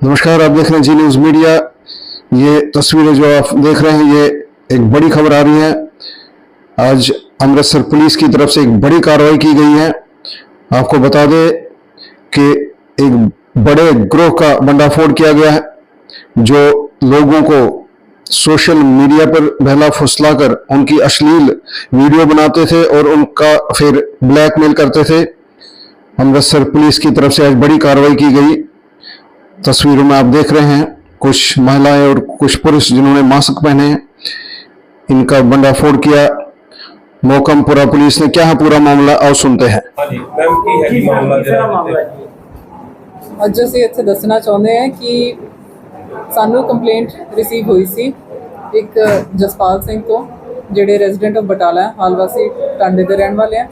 नमस्कार, आप देख रहे हैं जी न्यूज़ मीडिया। ये तस्वीरें जो आप देख रहे हैं, ये एक बड़ी खबर आ रही है। आज अमृतसर पुलिस की तरफ़ से एक बड़ी कार्रवाई की गई है। आपको बता दें कि एक बड़े ग्रोह का बंडाफोड़ किया गया है, जो लोगों को सोशल मीडिया पर बहला फुसलाकर उनकी अश्लील वीडियो बनाते थे और उनका फिर ब्लैकमेल करते थे। अमृतसर पुलिस की तरफ़ से आज बड़ी कार्रवाई की गई। तस्वीरों में आप देख रहे हैं कुछ महिलाएं और कुछ पुरुष जिन्होंने मास्क पहने हैं इनका भंडाफोड़ किया मोकमपुरा पुलिस ने क्या है पूरा मामला आओ सुनते हैं ਹਾਂਜੀ ਮੈਮ ਕੀ ਹੈ ਜੀ ਮਾਮਲਾ ਜਿਹੜਾ ਇੱਥੇ? ਅੱਜ ਅਸੀਂ ਇੱਥੇ ਦੱਸਣਾ ਚਾਹੁੰਦੇ ਹਾਂ ਕਿ ਸਾਨੂੰ ਕੰਪਲੇਂਟ ਰਿਸੀਵ ਹੋਈ ਸੀ ਇੱਕ ਜਸਪਾਲ ਸਿੰਘ ਤੋਂ ਜਿਹੜੇ ਰੈਜ਼ੀਡੈਂਟ ਆਫ ਬਟਾਲਾ ਹੈ ਹਾਲ ਵਾਸੀ ਟਾਂਡੇ ਦੇ ਰਹਿਣ ਵਾਲੇ ਆ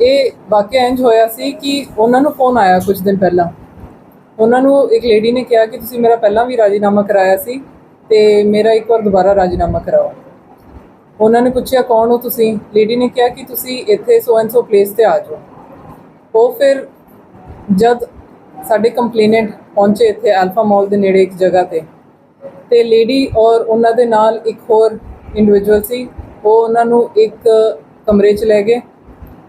ਇਹ ਵਾਕਿਆ ਇੰਜ ਹੋਇਆ ਸੀ ਕਿ ਉਹਨਾਂ ਨੂੰ ਫੋਨ ਆਇਆ ਕੁਝ ਦਿਨ ਪਹਿਲਾਂ ਉਹਨਾਂ ਨੂੰ ਇੱਕ ਲੇਡੀ ਨੇ ਕਿਹਾ ਕਿ ਤੁਸੀਂ ਮੇਰਾ ਪਹਿਲਾਂ ਵੀ ਰਾਜੀਨਾਮਾ ਕਰਾਇਆ ਸੀ ਤੇ ਮੇਰਾ ਇੱਕ ਵਾਰ ਦੁਬਾਰਾ ਰਾਜੀਨਾਮਾ ਕਰਾਓ। ਉਹਨਾਂ ਨੇ ਪੁੱਛਿਆ, ਕੌਣ ਹੋ ਤੁਸੀਂ? ਲੇਡੀ ਨੇ ਕਿਹਾ ਕਿ ਤੁਸੀਂ ਇੱਥੇ ਸੋ ਐਂਡ ਸੋ ਪਲੇਸ ਤੇ ਆ ਜਾਓ। ਉਹ ਫਿਰ ਜਦ ਸਾਡੇ ਕੰਪਲੇਨੈਂਟ ਪਹੁੰਚੇ ਇੱਥੇ ਅਲਫਾ ਮਾਲ ਦੇ ਨੇੜੇ ਇੱਕ ਜਗ੍ਹਾ ਤੇ ਤੇ ਲੇਡੀ ਔਰ ਉਹਨਾਂ ਦੇ ਨਾਲ ਇੱਕ ਹੋਰ ਇੰਡੀਵਿਜੂਅਲ ਸੀ, ਉਹ ਉਹਨਾਂ ਨੂੰ ਇੱਕ ਕਮਰੇ 'ਚ ਲੈ ਗਏ,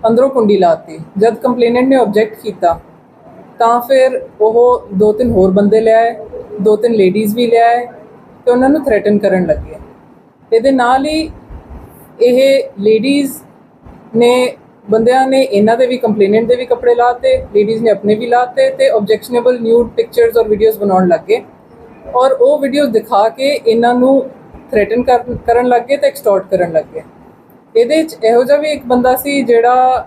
ਅੰਦਰੋਂ ਕੁੰਡੀ ਲਾਤੀ। ਜਦ ਕੰਪਲੇਨੈਂਟ ਨੇ ਆਬਜੈਕਟ ਕੀਤਾ ਤਾਂ ਫਿਰ ਉਹ ਦੋ ਤਿੰਨ ਹੋਰ ਬੰਦੇ ਲਿਆਏ, ਦੋ ਤਿੰਨ ਲੇਡੀਜ਼ ਵੀ ਲਿਆਏ ਤੇ ਉਹਨਾਂ ਨੂੰ ਥ੍ਰੈਟਨ ਕਰਨ ਲੱਗੇ। ਇਹਦੇ ਨਾਲ ਹੀ ਇਹ ਲੇਡੀਜ਼ ਨੇ ਬੰਦਿਆਂ ਨੇ ਇਹਨਾਂ ਦੇ ਵੀ ਕੰਪਲੇਨੈਂਟ ਦੇ ਵੀ ਕੱਪੜੇ ਲਾਤੇ ਲੇਡੀਜ਼ ਨੇ ਆਪਣੇ ਵੀ ਲਾਤੇ ਤੇ ਆਬਜੈਕਸ਼ਨੇਬਲ ਨਿਊਡ ਪਿਕਚਰਸ ਔਰ ਵੀਡੀਓਜ਼ ਬਣਾਉਣ ਲੱਗੇ। ਔਰ ਉਹ ਵੀਡੀਓਜ਼ ਦਿਖਾ ਕੇ ਇਹਨਾਂ ਨੂੰ ਥ੍ਰੈਟਨ ਕਰਨ ਲੱਗੇ ਤੇ ਐਕਸਟੋਰਟ ਕਰਨ ਲੱਗੇ। ਇਹਦੇ ਵਿੱਚ ਇਹੋ ਜਿਹਾ ਵੀ ਇੱਕ ਬੰਦਾ ਸੀ ਜਿਹੜਾ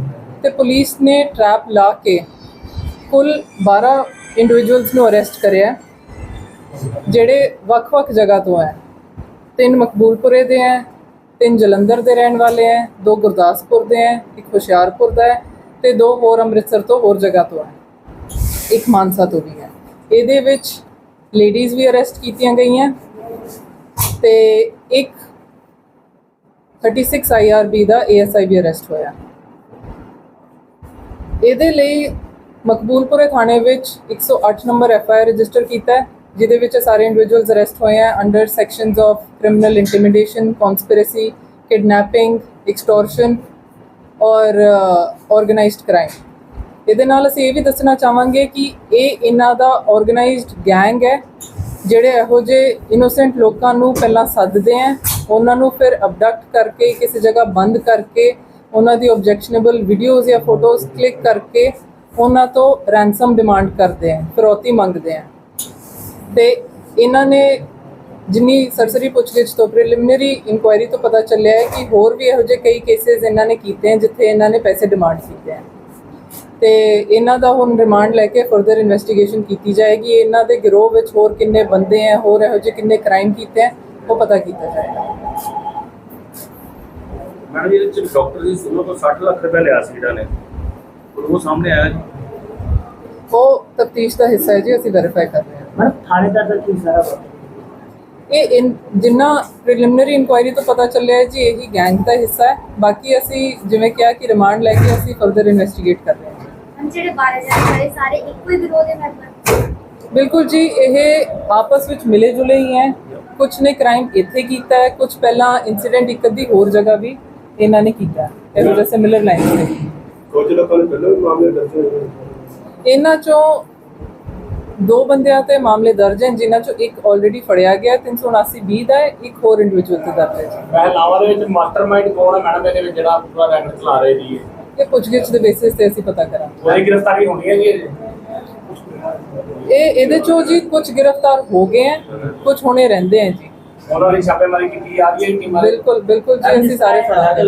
ਤੇ ਪੁਲਿਸ ਨੇ ਟਰੈਪ ਲਾ ਕੇ ਕੁੱਲ 12 ਇੰਡੀਵਿਜੂਅਲਸ ਨੂੰ ਅਰੈਸਟ ਕਰਿਆ ਜਿਹੜੇ ਵੱਖ-ਵੱਖ ਜਗ੍ਹਾ ਤੋਂ ਹੈ। ਤਿੰਨ ਮਕਬੂਲਪੁਰੇ ਦੇ ਹੈ, ਤਿੰਨ ਜਲੰਧਰ ਦੇ ਰਹਿਣ ਵਾਲੇ ਹੈ, ਦੋ ਗੁਰਦਾਸਪੁਰ ਦੇ ਹੈ, ਇੱਕ ਹੁਸ਼ਿਆਰਪੁਰ ਦਾ ਹੈ ਤੇ ਦੋ ਹੋਰ ਅੰਮ੍ਰਿਤਸਰ ਤੋਂ ਹੋਰ ਜਗ੍ਹਾ ਤੋਂ ਹੈ। ਇੱਕ ਮਾਨਸਾ ਤੋਂ ਵੀ ਹੈ। ਇਹਦੇ ਵਿੱਚ ਲੇਡੀਜ਼ ਵੀ ਅਰੈਸਟ ਕੀਤੀਆਂ ਗਈਆਂ ਤੇ ਇੱਕ 36 ਆਈਆਰਬੀ ਦਾ ਏਐਸਆਈ ਵੀ ਅਰੈਸਟ ਹੋਇਆ। ਇਹਦੇ ਲਈ ਮਕਬੂਲਪੁਰੇ ਥਾਣੇ ਵਿੱਚ 108 number F I R register ਕੀਤਾ ਹੈ, ਜਿਹਦੇ ਵਿੱਚ ਸਾਰੇ ਇੰਡੀਵਿਜੂਅਲਸ ਅਰੈਸਟ ਹੋਏ ਆ under sections of criminal intimidation conspiracy kidnapping extortion ਔਰ ਆਰਗੇਨਾਈਜ਼ਡ ਕ੍ਰਾਈਮ ਇਹਦੇ ਨਾਲ ਅਸੀਂ ਇਹ ਵੀ ਦੱਸਣਾ ਚਾਹਾਂਗੇ ਕਿ ਇਹ ਇਹਨਾਂ ਦਾ ਆਰਗੇਨਾਈਜ਼ਡ ਗੈਂਗ ਹੈ, ਜਿਹੜੇ ਇਹੋ ਜਿਹੇ ਇਨੋਸੈਂਟ ਲੋਕਾਂ ਨੂੰ ਪਹਿਲਾਂ ਸੱਦਦੇ ਆ ਉਹਨਾਂ ਨੂੰ ਫਿਰ ਅਬਡਕਟ ਕਰਕੇ, ਕਿਸੇ ਜਗ੍ਹਾ ਬੰਦ ਕਰਕੇ ਉਹਨਾਂ ਦੀ ਆਬਜੈਕਸ਼ਨੇਬਲ ਵੀਡੀਓਜ਼ ਜਾਂ ਫੋਟੋਜ਼ ਕਲਿੱਕ ਕਰਕੇ ਉਹਨਾਂ ਤੋਂ ਰੈਂਸਮ ਡਿਮਾਂਡ ਕਰਦੇ ਆ, ਫਿਰੌਤੀ ਮੰਗਦੇ ਆ। ਤੇ ਇਹਨਾਂ ਨੇ ਜਿੰਨੀ ਸਰਸਰੀ ਪੁੱਛਗਿੱਛ ਤੋਂ ਪ੍ਰੀਲਿਮਿਨਰੀ ਇਨਕੁਆਇਰੀ ਤੋਂ ਪਤਾ ਚੱਲਿਆ ਹੈ ਕਿ ਹੋਰ ਵੀ ਇਹੋ ਜਿਹੇ ਕਈ ਕੇਸਿਸ ਇਹਨਾਂ ਨੇ ਕੀਤੇ ਹਨ ਜਿੱਥੇ ਇਹਨਾਂ ਨੇ ਪੈਸੇ ਡਿਮਾਂਡ ਕੀਤੇ ਹਨ ਤੇ ਇਹਨਾਂ ਦਾ ਹੁਣ ਰਿਮਾਂਡ ਲੈ ਕੇ ਫਰਦਰ ਇਨਵੈਸਟੀਗੇਸ਼ਨ ਕੀਤੀ ਜਾਏਗੀ। ਇਹਨਾਂ ਦੇ ਗਿਰੋਹ ਵਿੱਚ ਹੋਰ ਕਿੰਨੇ ਬੰਦੇ ਹੈ ਹੋਰ ਇਹੋ ਜਿਹੇ ਕਿੰਨੇ ਕ੍ਰਾਈਮ ਕੀਤੇ ਹੈ ਉਹ ਪਤਾ ਕੀਤਾ ਜਾਏਗਾ। ਮੈਡਮ ਜੀ ਇਹਦੇ ਚ ਡਾਕਟਰ ਜੀ ਉਹਨਾਂ ਤੋਂ 60 ਲੱਖ ਰੁਪਏ ਲਿਆ ਸੀ ਜਿਹੜਾ ਨੇ। ਉਹ ਸਾਹਮਣੇ ਆਇਆ ਜੀ। ਉਹ ਤਫਤੀਸ਼ ਦਾ ਹਿੱਸਾ ਹੈ ਜੀ ਅਸੀਂ ਵੈਰੀਫਾਈ ਕਰ ਰਹੇ ਹਾਂ। ਮੈਡਮ ਥਾਣੇਦਾਰ ਦਾ ਕੀ ਸਾਰਾ? ਇਹ ਇਨ- ਜਿੰਨਾ ਪ੍ਰੀਲਿਮਿਨਰੀ ਇਨਕੁਆਇਰੀ ਤੋਂ ਪਤਾ ਚੱਲਿਆ ਹੈ ਜੀ ਇਹੀ ਗੈਂਗ ਦਾ ਹਿੱਸਾ ਹੈ। ਬਾਕੀ ਅਸੀਂ ਜਿਵੇਂ ਕਿਹਾ ਕਿ ਰਿਮਾਂਡ ਲੈ ਕੇ ਅਸੀਂ ਫਰਦਰ ਇਨਵੈਸਟੀਗੇਟ ਕਰ ਰਹੇ ਹਾਂ। ਜਿਹੜੇ ਬਾਰੇ ਜਾਣ ਵਾਲੇ ਸਾਰੇ ਇੱਕੋ ਹੀ ਵਿਰੋਧ ਦੇ ਮੈਂਬਰ ਬਿਲਕੁਲ ਜੀ ਇਹ ਆਪਸ ਵਿੱਚ ਮਿਲੇ ਜੁਲੇ ਹੀ ਹੈ। ਕੁਝ ਨੇ ਕ੍ਰਾਈਮ ਇੱਥੇ ਕੀਤਾ ਹੈ ਕੁਝ ਪਹਿਲਾਂ ਇਨਸੀਡੈਂਟ ਇੱਕ ਅੱਧੀ ਹੋਰ ਜਗ੍ਹਾ ਵੀ। ਇਹਨਾਂ ਨੇ ਕੀਤਾ। ਹੈ ਇਹੋ ਜਿਹੇ ਸਿਮਿਲਰ ਲਾਈਨਸ ਤੇ ਕੁਝ ਲੋਕਾਂ ਨੇ ਪਹਿਲਾਂ ਵੀ ਮਾਮਲੇ ਦਰਜ ਹੋਏ ਨੇ। ਇਹਨਾਂ ਚੋਂ ਦੋ ਬੰਦਿਆਂ ਤੇ ਮਾਮਲੇ ਦਰਜ ਹਨ ਜਿਨ੍ਹਾਂ ਚੋਂ ਇੱਕ ਆਲਰੇਡੀ ਫੜਿਆ ਗਿਆ ਹੈ, 379 ਬੀ ਦਾ ਹੈ, ਇੱਕ ਹੋਰ ਇੰਡੀਵਿਜੂਅਲ ਤੇ ਦਰਜ ਹੈ ਜੀ। ਪਹਿਲਾਵਾ ਦੇ ਵਿੱਚ ਮਾਸਟਰਮਾਈਂਡ ਕੌਣ ਹੈ ਮੈਡਮ ਇਹਦੇ ਵਿੱਚ ਜਿਹੜਾ ਪੂਰਾ ਰੈਂਕ ਚਲਾ ਰਹੇ ਜੀ? ਇਹ ਪੁੱਛਗਿੱਛ ਦੇ ਬੇਸਿਸ ਤੇ ਅਸੀਂ ਪਤਾ ਕਰਾਂਗੇ। ਉਹਦੀ ਗ੍ਰਿਫਤਾਰੀ ਹੋਣੀ ਹੈ ਜੀ? ਇਹ ਇਹਦੇ ਚੋਂ ਜੀ ਕੁਝ ਗ੍ਰਿਫਤਾਰ ਹੋ ਗਏ ਹੈ ਕੁਝ ਹੋਣੇ ਰਹਿੰਦੇ ਹੈ ਜੀ। ਉਹਨਾਂ ਦੀ ਛਾਪੇਮਾਰੀ ਕੀਤੀ ਜਾ ਰਹੀ ਹੈ ਟੀਮਾਂ ਦੀ ਬਿਲਕੁਲ ਬਿਲਕੁਲ ਜੀ ਅਸੀਂ ਸਾਰੇ ਫੜਾਂਗੇ